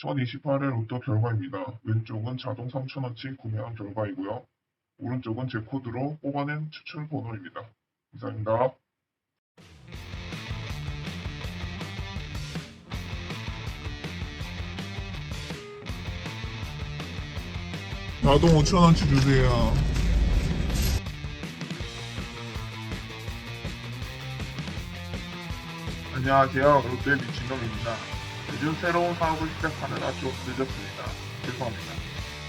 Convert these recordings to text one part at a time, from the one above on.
1028의 로또 결과입니다. 왼쪽은 자동 3,000원치 구매한 결과이고요. 오른쪽은 제 코드로 뽑아낸 추출 번호입니다. 이상입니다. 나도 5천원치 주세요. 안녕하세요. 롯데 미친놈입니다. 요즘 새로운 사업을 시작하느라 좀 늦었습니다. 죄송합니다.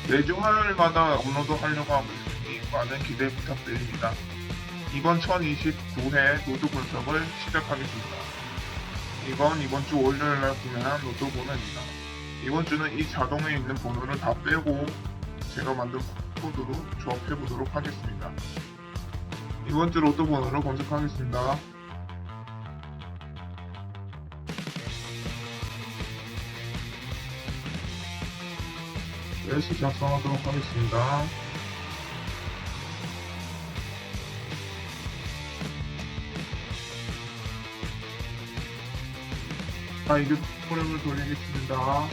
매주 화요일마다 업로드 하려고 하고 있으니 많은 기대 부탁드립니다. 이번 1029회 노트 분석을 시작하겠습니다. 이건 이번 주 월요일날 구매한 노트 번호입니다. 이번 주는 이 자동에 있는 번호를 다 빼고 제가 만든 코드로 조합해 보도록 하겠습니다. 이번 주 로또 번호를 검색하겠습니다. 열시 작성하도록 하겠습니다. 자, 이제 프로그램을 돌리겠습니다.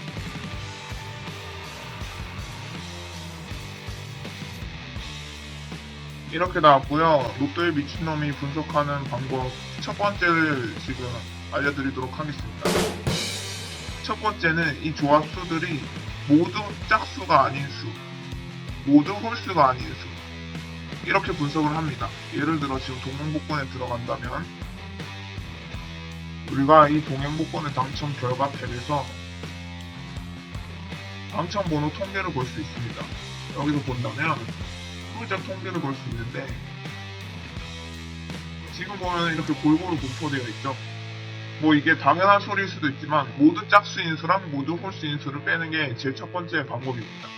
이렇게 나왔고요. 로또의 미친놈이 분석하는 방법 첫 번째를 지금 알려드리도록 하겠습니다. 첫 번째는 이 조합수들이 모두 짝수가 아닌 수, 모두 홀수가 아닌 수. 이렇게 분석을 합니다. 예를 들어 지금 동행복권에 들어간다면 우리가 이 동행복권의 당첨 결과 탭에서 당첨 번호 통계를 볼 수 있습니다. 여기서 본다면 소유자 통계를 볼 수 있는데 지금 보면 이렇게 골고루 분포되어 있죠. 뭐 이게 당연한 소리일 수도 있지만 모두 짝수 인 수랑 모두 홀수 인 수를 빼는 게 제 첫 번째 방법입니다.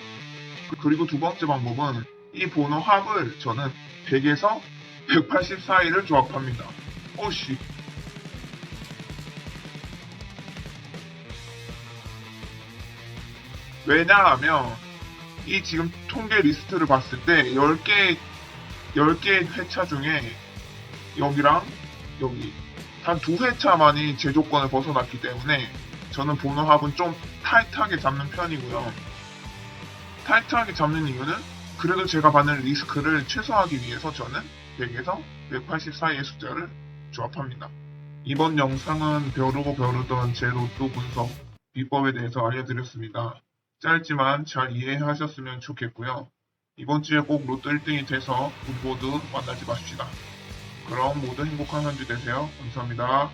그- 그리고 두 번째 방법은 이 번호 합을 저는 100에서 180 사이를 조합합니다. 어씨. 왜냐하면 이 지금 통계 리스트를 봤을 때 10개 10개 회차 중에 여기랑 여기 단 두 회차만이 제 조건을 벗어났기 때문에 저는 번호 합은 좀 타이트하게 잡는 편이고요. 타이트하게 잡는 이유는 그래도 제가 받는 리스크를 최소화하기 위해서 저는 100에서 180 사이의 숫자를 조합합니다. 이번 영상은 벼르고 벼르던 제 로또 분석 비법에 대해서 알려드렸습니다. 짧지만 잘 이해하셨으면 좋겠고요. 이번 주에 꼭 로또 1등이 돼서 우리 모두 만나지 마십시다. 그럼 모두 행복한 한 주 되세요. 감사합니다.